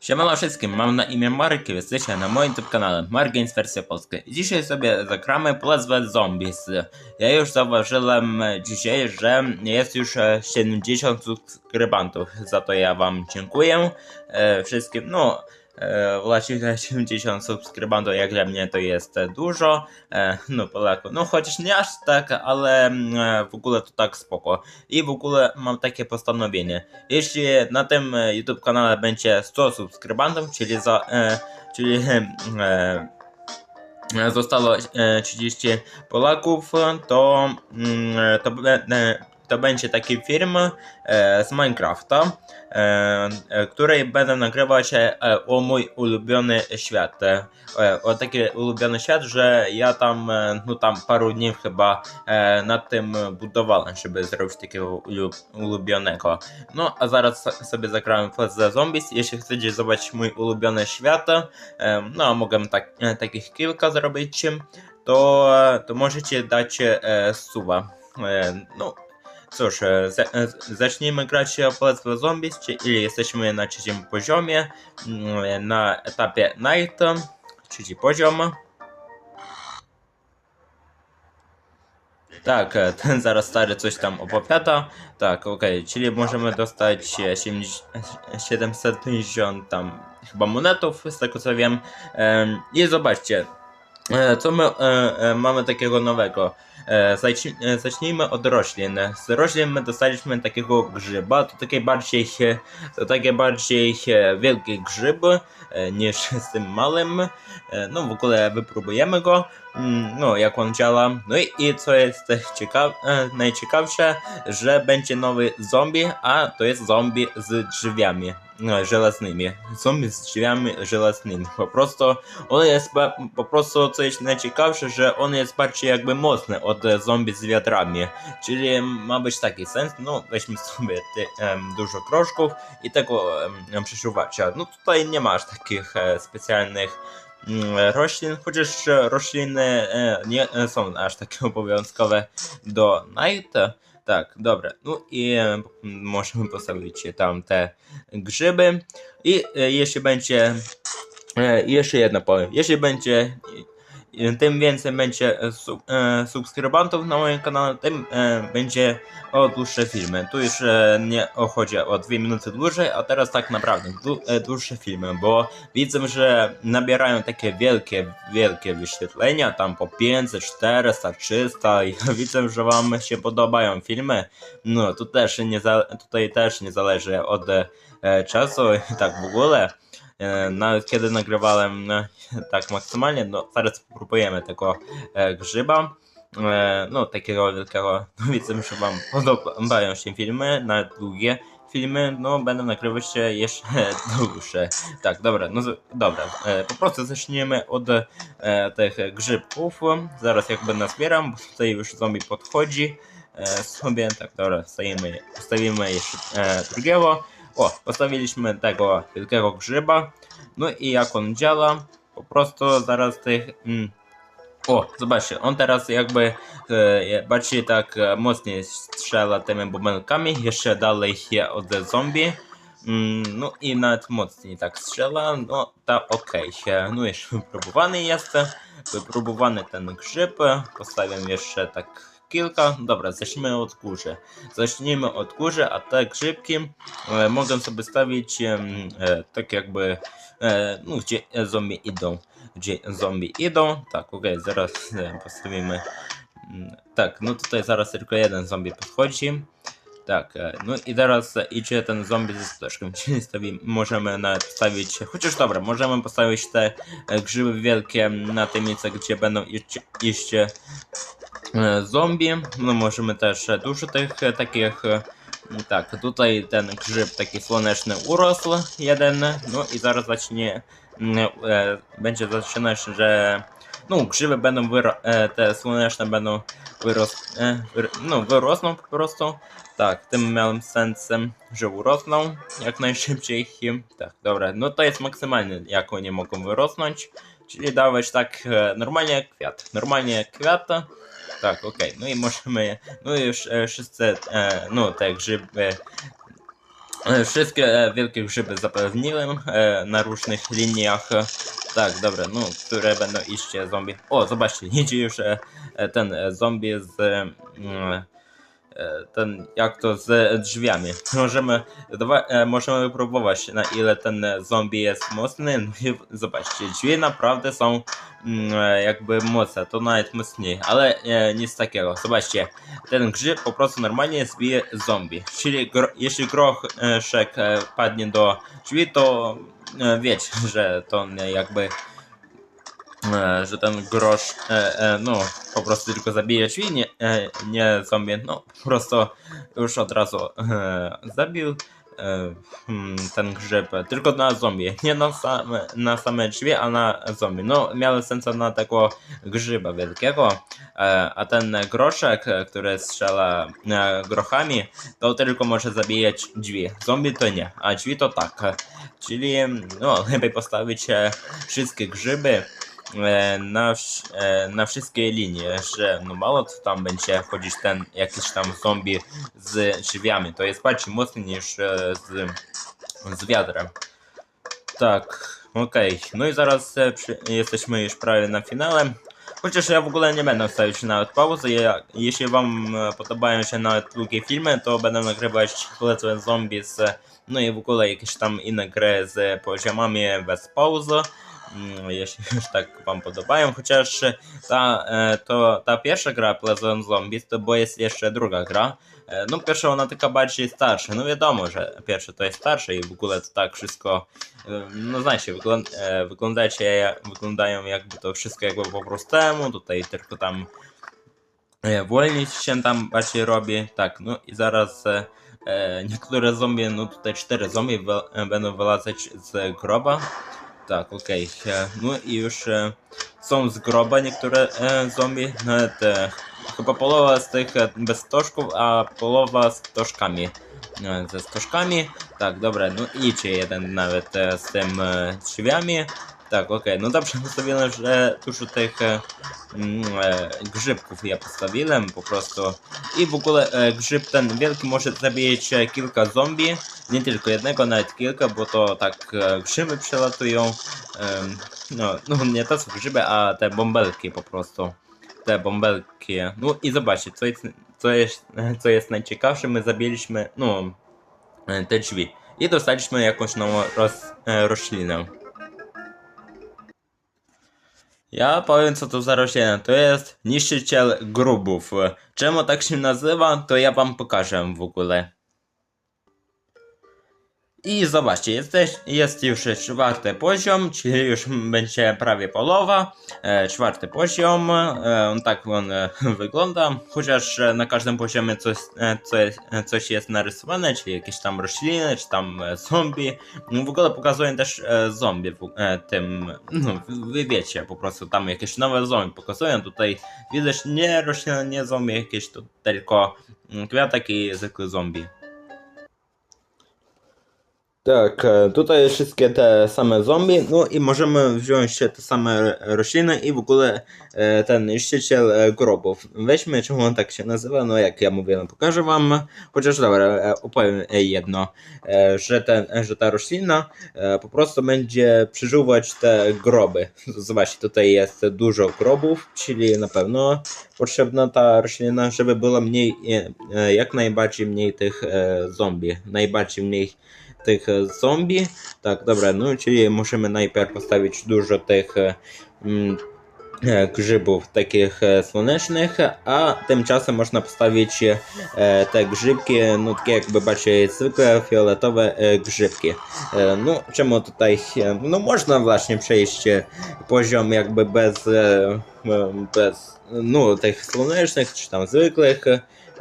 Siemano wszystkim, mam na imię Marek i jesteście na moim YouTube kanale Mark Games wersja polska. Dzisiaj sobie zagramy Plants vs Zombies. Ja już zauważyłem dzisiaj, że jest już e, 70 subskrybentów, za to ja wam dziękuję e, wszystkim. No, e, właściwie 70 subskrybentów jak dla mnie to jest dużo, e, no Polaków, no chociaż nie aż tak, ale mm, e, w ogóle to tak spoko. I w ogóle mam takie postanowienie, jeśli na tym YouTube kanale będzie 100 subskrybentów, czyli za, czyli zostało e, 30 Polaków, to, mm, to, to będzie taki film e, z Minecrafta, e, e, której będę nagrywać e, o mój ulubiony świat. E, o taki ulubiony świat, że ja tam, e, no tam paru dni chyba e, nad tym budowałem, żeby zrobić takiego ulubionego. No, a zaraz sobie zagrałem Plants vs Zombies. Jeśli chcecie zobaczyć mój ulubiony świat, em, no, mogę tak, e, takich kilka zrobić, to, e, to możecie dać e, suba. E, no, cóż, e, e, zacznijmy grać w Plants vs Zombies, czyli jesteśmy na trzecim poziomie, mm, na etapie Night, trzeci poziom. Tak, e, ten zaraz stary coś tam opowiada. Tak, okej, czyli możemy dostać e, 70 750 tam chyba monetów, z tego co wiem. Em, I zobaczcie, e, co my e, e, mamy takiego nowego. E, e, Zacznijmy od roślin. Z roślin my dostaliśmy takiego grzyba, to takie bardziej, to takie bardziej wielkie grzyby e, niż z tym małym. No w ogóle wypróbujemy go, mm, no jak on działa. No i, i co jest ciekaw, najciekawsze, że będzie nowy zombie, a to jest zombie z drzwiami no, żelaznymi. Zombie z drzwiami żelaznymi. Po prostu on jest po prostu co jest najciekawsze, że on jest bardziej jakby mocny od zombie z wiadrami. Czyli ma być taki sens, no weźmy sobie em, dużo kroszków i tego em, przesuwacia. No tutaj nie masz takich e, specjalnych mm, roślin, chociaż rośliny e, nie e, są aż takie obowiązkowe do night. Tak, dobra. No i możemy postawić tam te grzyby. I e, jeśli będzie. Jeszcze jedno powiem. Jeśli będzie. Tym więcej będzie e, sub, e, subskrybentów na moim kanale, tym e, będzie o dłuższe filmy. Tu już e, nie o, chodzi o dwie minuty dłużej, a teraz tak naprawdę dłu, e, dłuższe filmy, bo widzę, że nabierają takie wielkie, wielkie wyświetlenia, tam po 500, 400, 300 i widzę, że wam się podobają filmy. No, tu też nie tutaj też nie zależy od e, czasu i tak w ogóle. E, Nawet kiedy nagrywałem e, tak maksymalnie, no zaraz spróbujemy tego e, grzyba. E, no takiego wielkiego, no widzę, że wam podobają się filmy, nawet długie filmy, no będę nagrywać się jeszcze dłuższe. Tak, dobra, no dobra, po prostu zaczniemy od tych grzybków, zaraz jakby nazbieram, bo tutaj już zombie podchodzi sobie, tak dobra, stawimy, postawimy jeszcze drugiego, o, postawiliśmy tego wielkiego grzyba, no i jak on działa, po prostu zaraz tych... Mm, o, zobaczcie, on teraz jakby e, bardziej tak e, mocniej strzela tymi bąbelkami, jeszcze dalej je od zombie. Mm, no i nawet mocniej tak strzela, no to okej. Okay. No już wypróbowany jest, wypróbowany ten grzyb, postawię jeszcze tak kilka. Dobra, zacznijmy od góry. Zacznijmy od góry, a te grzybki e, mogę sobie stawić e, tak jakby, e, no gdzie zombie idą gdzie zombie idą. Tak, okej, zaraz e, postawimy. mm, Tak, no tutaj zaraz tylko jeden zombie podchodzi. Tak, e, no i teraz idzie ten zombie ze stożką, czyli możemy stawić, chociaż dobra, możemy postawić te e, grzyby wielkie na tym miejscu, gdzie będą iść, iść e, zombie. No możemy też dużo tych takich tak, tutaj ten grzyb taki słoneczny urósł, jeden, no i zaraz zacznie, mm, będzie zaczynać, że no grzyby będą, te słoneczne będą wyros e, no wyrosną po prostu, tak, tym miałem sensem, że urosną jak najszybciej, tak, dobra, no to jest maksymalnie jak oni mogą wyrosnąć, czyli dawać tak e, normalnie jak kwiat, normalnie jak kwiat, tak, okej, no i możemy, no już e, wszyscy, e, no te grzyby E, Wszystkie e, wielkie grzyby zapewniłem e, na różnych liniach. Tak, dobra, no, które będą iść zombie. O, zobaczcie, idzie już e, ten e, zombie z. e, ten, jak to z drzwiami. Możemy, e, możemy wypróbować na ile ten e, zombie jest mocny. No i zobaczcie, drzwi naprawdę są mm, e, jakby mocne, to nawet mocniej, ale e, nic takiego. Zobaczcie, ten grzyb po prostu normalnie zbije zombie. Czyli gro, jeśli groszek e, padnie do drzwi, to e, wiecie, że to jakby e, że ten grosz e, e, no po prostu tylko zabije drzwi, nie, e, nie zombie, no po prostu już od razu e, zabił e, hmm, ten grzyb, tylko na zombie, nie na same, na same drzwi, a na zombie. No miały sens na tego grzyba wielkiego, e, a ten groszek, który strzela e, grochami, to tylko może zabijać drzwi. Zombie to nie, a drzwi to tak. Czyli no, lepiej postawić e, wszystkie grzyby na, wsz- e, na wszystkie linie, że no mało co tam będzie wchodzić ten jakiś tam zombie z drzwiami. To jest bardziej mocny niż e, z, z wiatrem. Tak, okej. No i zaraz e, przy, jesteśmy już prawie na finale. Chociaż ja w ogóle nie będę stawić nawet pauzy. Ja, jeśli wam e, podobają się nawet długie filmy, to będę nagrywać polecę zombie z, no i w ogóle jakieś tam inne gry z poziomami bez pauzy. Mm, Jeśli już tak wam podobają, chociaż ta, e, to, ta pierwsza gra Pleasant Zombies to bo jest jeszcze druga gra. E, No pierwsza ona taka bardziej starsza, no wiadomo, że pierwsza to jest starsza i w ogóle to tak wszystko, e, no znacie, wygląd, e, wyglądają jakby to wszystko jakby po prostemu, tutaj tylko tam e, wolniej się tam bardziej robi, tak, no i zaraz e, e, niektóre zombie, no tutaj cztery zombie e, będą wylazać z groba, tak, okej, e, no i już e, są z groba niektóre e, zombie, nawet e, chyba połowa z tych bez a połowa z stożkami. E, Ze stożkami. Tak, dobra, no idzie jeden nawet z tym drzwiami. Tak, okej, no dobrze postawiłem, że dużo tych e, mm, e, grzybków ja postawiłem po prostu. I w ogóle e, grzyb ten wielki może zabijać e, kilka zombie. Nie tylko jednego, nawet kilka, bo to tak e, grzyby przelatują. Em, no, no nie to są grzyby, a te bąbelki po prostu. Te bąbelki. No i zobaczcie, co jest, co jest, co jest najciekawsze, my zabiliśmy, no, e, te drzwi. I dostaliśmy jakąś nową roz, e, roślinę. Ja powiem co to za roślina. To jest niszczyciel grubów. Czemu tak się nazywa, to ja wam pokażę w ogóle. I zobaczcie, jesteś, jest już czwarty poziom, czyli już będzie prawie połowa. E, czwarty poziom, e, tak on e, wygląda, chociaż e, na każdym poziomie coś, e, coś, e, coś jest narysowane, czyli jakieś tam rośliny, czy tam e, zombie. No, w ogóle pokazują też zombie w, tym, no wy- wiecie, po prostu tam jakieś nowe zombie pokazują. Tutaj widać nie rośliny, nie zombie jakieś, to tylko mm, kwiatek i zwykły zombie. Tak, e, tutaj wszystkie te same zombie, no i możemy wziąć te same rośliny i w ogóle e, ten niszczyciel e, grobów. Weźmy, czemu on tak się nazywa, no jak ja mówię, no pokażę wam, chociaż dobra, opowiem jedno, że, ten, że ta roślina po prostu będzie przeżuwać te groby. Zobaczcie, tutaj jest dużo grobów, czyli na pewno potrzebna ta roślina, żeby było mniej, jak najbardziej mniej tych zombie, najbardziej mniej tych e, zombie. Tak, dobra, no czyli musimy najpierw postawić dużo tych e, mm, e, grzybów takich słonecznych, a tymczasem można postawić te grzybki, no takie jakby bardziej zwykłe fioletowe grzybki. No czemu tutaj, no można właśnie przejść poziom jakby bez, bez no tych słonecznych, czy tam zwykłych.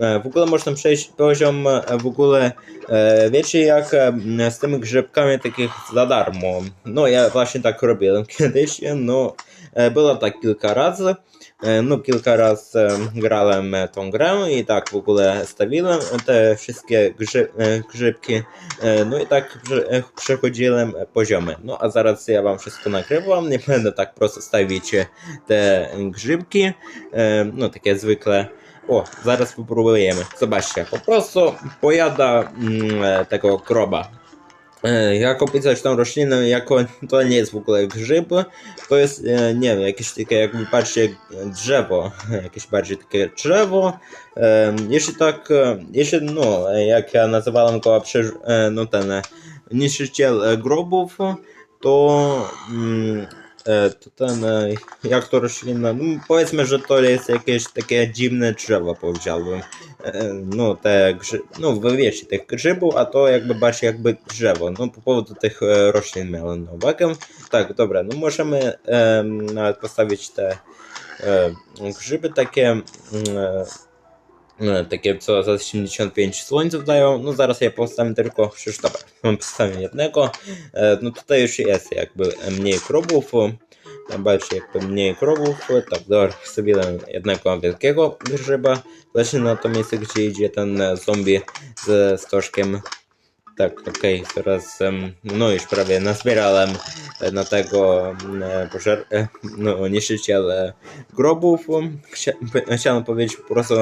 E, W ogóle można przejść poziom e, w ogóle E, wiecie jak z tymi grzybkami takich za darmo. No ja właśnie tak robiłem kiedyś, no było tak kilka razy. No kilka razy grałem tą grę i tak w ogóle stawiłem te wszystkie grzy, grzybki. No i tak prze- przechodziłem poziomy. No a zaraz ja wam wszystko nagrywam. Nie będę tak prosto stawić te grzybki. No takie zwykle. O, zaraz popróbujemy. Zobaczcie, po prostu pojada mm, e, tego kroba. E, Jak opisać tą roślinę, jako to nie jest w ogóle grzyb, to jest, e, nie wiem, jakieś takie, jakby patrzcie, drzewo, jakieś bardziej takie drzewo. Jeśli tak, jeśli, no, jak ja nazywałem go, no ten, niszczyciel grobów, to, mm, e, to ten, e, jak to roślina, no, powiedzmy, że to jest jakieś takie dziwne drzewo, powiedziałbym. E, No, te grzy... no, wy wiecie, tych grzybów, a to jakby bardziej jakby drzewo. No, po powodu tych e, roślin miałem na uwagę. E, takie co za 75 słońców dają. No, zaraz je postawię tylko, mam postawię jednego. E, no, tutaj już jest jakby mniej krobów. Bardziej jakby mniej krobów, tak, dobra, sobie jednego wielkiego grzyba, Właśnie na to miejsce, gdzie idzie ten zombie ze stożkiem. Tak, okej, teraz, em, no już prawie nazbierałem e, na tego mm, e, pożar, e, no niszczyciel e, grobów. P- chciałem powiedzieć po prostu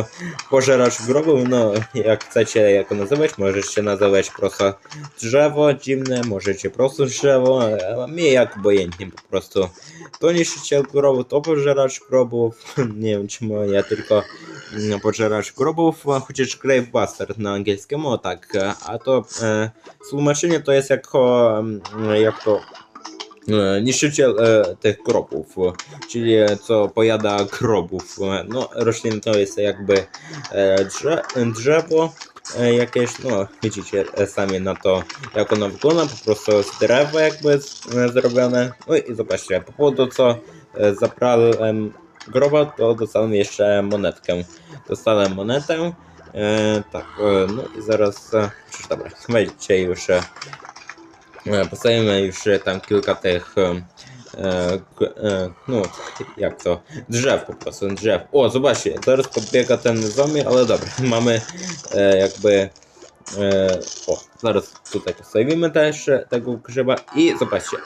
pożeracz grobów, no jak chcecie jako nazywać, możecie nazywać prosto drzewo dziwne, możecie prosto drzewo, a mnie jak obojętnie po prostu. To niszczyciel grobów, to pożeracz grobów, nie wiem czemu ja tylko mm, pożeracz grobów, chociaż Grave Bastard na angielskim, o tak, a to e, tłumaczenie to jest jako, jak to e, niszczyciel e, tych grobów, e, czyli co pojada grobów. E, No, roślina to jest jakby e, drze, drzewo, jakieś, no widzicie sami na to, jak ono wygląda, po prostu z drzewa jakby zrobione. No i zobaczcie, po powodu co zaprałem groba, to dostałem jeszcze monetkę. Dostałem monetę, e, tak, e, no i zaraz, e, przecież dobra, wejdźcie już, e, e, postawimy już tam kilka tych, no jak to, drzew po prostu, drzew. O, zobaczcie, zaraz podbiega ten zombie, ale dobra, mamy jakby, o, zaraz tutaj postawimy też tego grzyba i zobaczcie,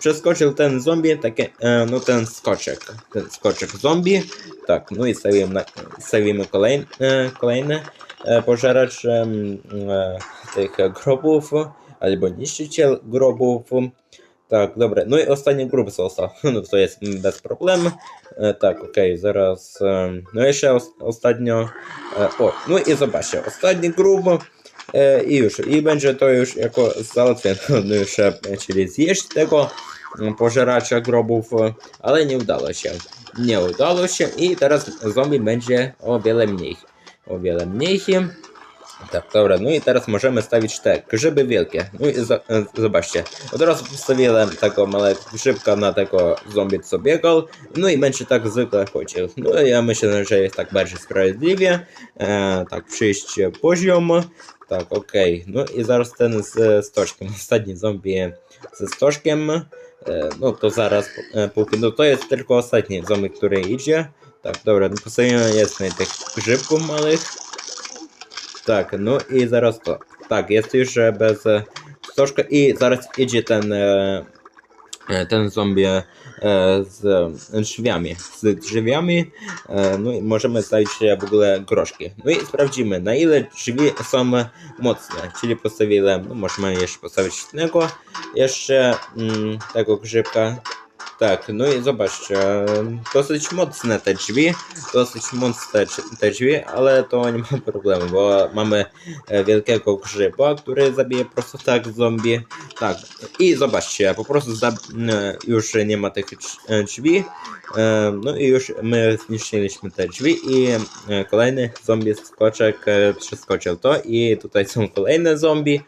przeskoczył ten zombie, takie, e, no ten skoczek, ten skoczek zombie, tak, no i stawimy, na, stawimy kolejny, e, kolejny e, pożeracz em, e, tych grobów, albo niszczyciel grobów. Tak, dobra, no i ostatni grób został, no to jest mm, bez problemu. E, tak, okej, zaraz, em, no jeszcze os, ostatnio, e, o, no e, i już, i będzie to już jako załatwione, czyli zjeść tego mm, pożeracza grobów, e, ale nie udało się. Nie udało się i teraz zombie będzie o wiele mniej. O wiele mniej. Tak, dobra, no i teraz możemy stawić te grzyby wielkie. No i e, zobaczcie, od razu postawiłem tego małego grzybka na tego zombie, co biegał, no i będzie tak zwykle chodził. No ja myślę, że jest tak bardziej sprawiedliwie, e, tak przyjść poziom, tak, okej, no i zaraz ten z stożkiem, ostatni zombie ze stożkiem, e, no to zaraz, e, póki, no to jest tylko ostatni zombie, który idzie, tak, dobra, no postawimy jest tych grzybków małych, tak, no i zaraz to. Tak, jest już e, bez e, stożka i zaraz idzie ten e, ten zombie z drzwiami. Z drzwiami no i możemy stawić w ogóle groszki. No i sprawdzimy na ile drzwi są mocne. Czyli postawiłem, no możemy jeszcze postawić innego jeszcze mm, tego grzybka. Tak, no i zobaczcie, dosyć mocne te drzwi, dosyć mocne te- drzwi, ale to nie ma problemu, bo mamy e, wielkiego grzyba, który zabije po prostu tak zombie. Tak, i zobaczcie, po prostu e, już nie ma tych drz- drzwi, e, no i już my zniszczyliśmy te drzwi i kolejny zombie skoczek przeskoczył to i tutaj są kolejne zombie.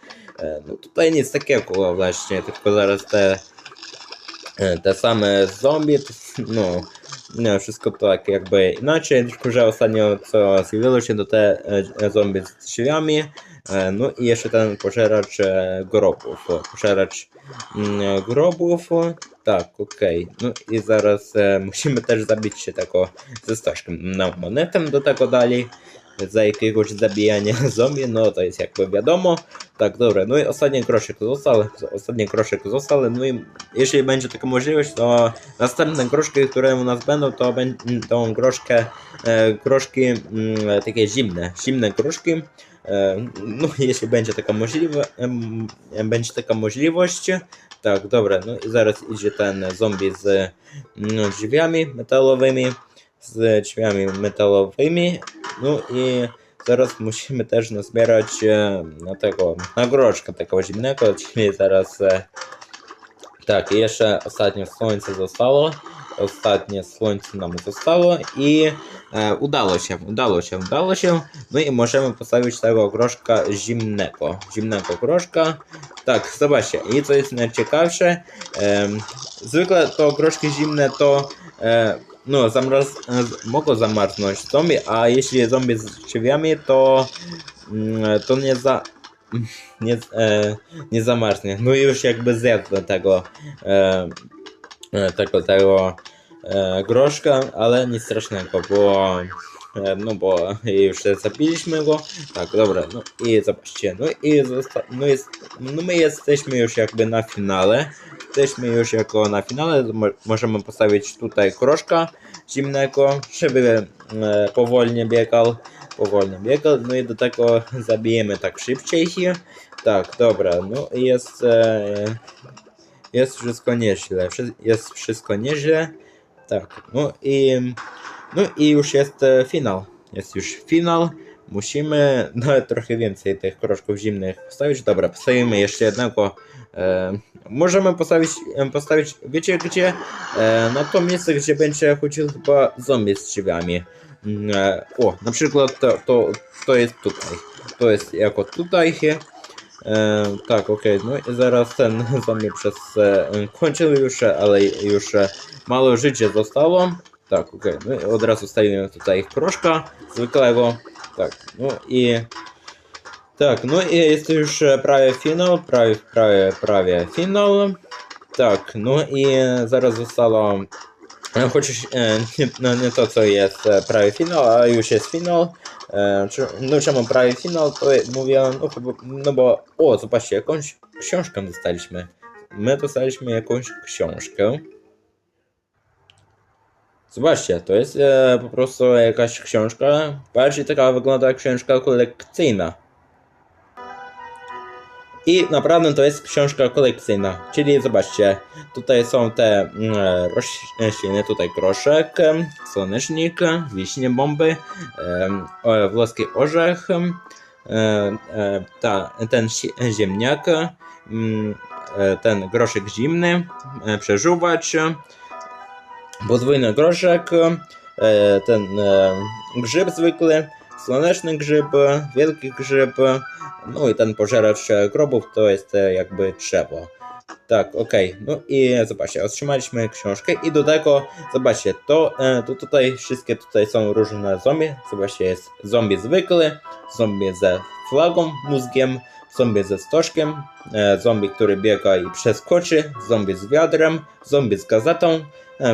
No tutaj nic takiego właśnie, tylko zaraz te te same zombie, no, no, wszystko tak jakby inaczej, tylko że ostatnio co zjawiło się to te e, zombie z drzwiami, e, no i jeszcze ten pożeracz e, grobów, pożeracz mm, grobów, tak, okej, no i zaraz e, musimy też zabić się tego ze stożkiem, no monetę do tego dali, za jakiegoś zabijania zombie, no to jest jakby wiadomo. Tak, dobra, no i ostatni groszek został, ostatni groszek został, no i jeśli będzie taka możliwość, to następne groszki, które u nas będą, to będą groszkę, e, groszki mm, takie zimne, zimne groszki. E, no jeśli będzie taka możliwa, em, będzie taka możliwość, tak, dobra, no i zaraz idzie ten zombie z no, drzwiami metalowymi, z drzwiami metalowymi, no i zaraz musimy też nazbierać e, na tego, na groszka takiego zimnego, czyli zaraz e, tak, jeszcze ostatnie słońce zostało. Ostatnie słońce nam zostało i e, udało się, udało się, udało się. No i możemy postawić tego groszka zimnego. Zimnego groszka. Tak, zobaczcie, i co jest najciekawsze, em, zwykle to groszki zimne to e, no, zamraz, mogą zamarznąć zombie, a jeśli zombie z drzwiami, to mm, to nie za nie, e, nie zamarznie. No i już jakby zjadł tego e, e, tego, tego e, groszka, ale nic strasznego, bo e, no bo już zabiliśmy go. Tak, dobra, no i zobaczcie, no i zosta- no, jest, no my jesteśmy już jakby na finale. Jesteśmy już jako na finale, mo- możemy postawić tutaj groszka zimnego, żeby e, powolnie biegał, powolnie biegał, no i do tego zabijemy tak szybciej. Tak, dobra, no jest, e, jest wszystko nieźle, jest wszystko nieźle, tak, no i, no i już jest e, finał, jest już finał, musimy nawet trochę więcej tych kroczków zimnych postawić, dobra, postawimy jeszcze jednego, e, możemy postawić, em, postawić, wiecie gdzie, e, na to miejsce, gdzie będzie chodził chyba zombie z drzwiami, Mm, e, o, na przykład to, to, to jest tutaj, to jest jako tutaj, E, tak, okej, no i zaraz ten zombie przez e, kończył już, e, ale już e, mało życia zostało. Tak, okej, no i od razu stawimy tutaj kroszka zwykłego. Tak, no i tak, no i jest już e, prawie finał, prawie, prawie, prawie finał. Tak, no i zaraz zostało e, chociaż e, nie, no, nie to co jest prawie finał, a już jest finał. No czemu prawie finał, to mówię, no, no bo, o, zobaczcie, jakąś książkę dostaliśmy. My dostaliśmy jakąś książkę. Zobaczcie, to jest e, po prostu jakaś książka, bardziej taka wygląda jak książka kolekcyjna. I naprawdę to jest książka kolekcyjna, czyli zobaczcie, tutaj są te mm, rośliny, tutaj groszek, słonecznik, wiśnie bomby, e, włoski orzech, e, e, ta, ten ziemniak, mm, e, ten groszek zimny, e, przeżuwacz, podwójny groszek, e, ten e, grzyb zwykły, słoneczny grzyb, wielki grzyb, no i ten pożeracz grobów to jest e, jakby drzewo. Tak, okej. No i zobaczcie, otrzymaliśmy książkę i do tego, zobaczcie, to, to tutaj wszystkie tutaj są różne zombie. Zobaczcie, jest zombie zwykły, zombie ze flagą, mózgiem, zombie ze stożkiem, zombie, który biega i przeskoczy, zombie z wiadrem, zombie z gazetą,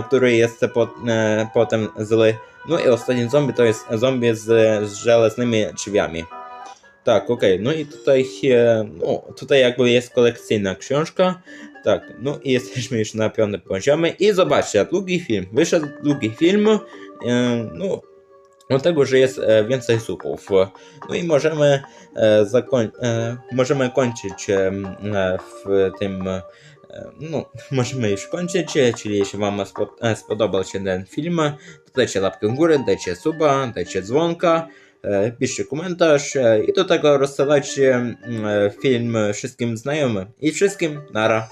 który jest po, e, potem zły. No i ostatni zombie to jest zombie z, z żelaznymi drzwiami. Tak, okej, no i tutaj, e, no, tutaj jakby jest kolekcyjna książka. Tak, no i jesteśmy już na piątym poziomie i zobaczcie, długi film, wyszedł długi film, e, no, dlatego, że jest e, więcej supów. No i możemy, e, zakoń, e, możemy kończyć e, e, w tym, e, no, możemy już kończyć, czyli jeśli Wam e, spodobał się ten film, to dajcie łapkę w górę, dajcie suba, dajcie dzwonka, e, piszcie komentarz e, i do tego rozsyłajcie mm, film wszystkim znajomym i wszystkim nara.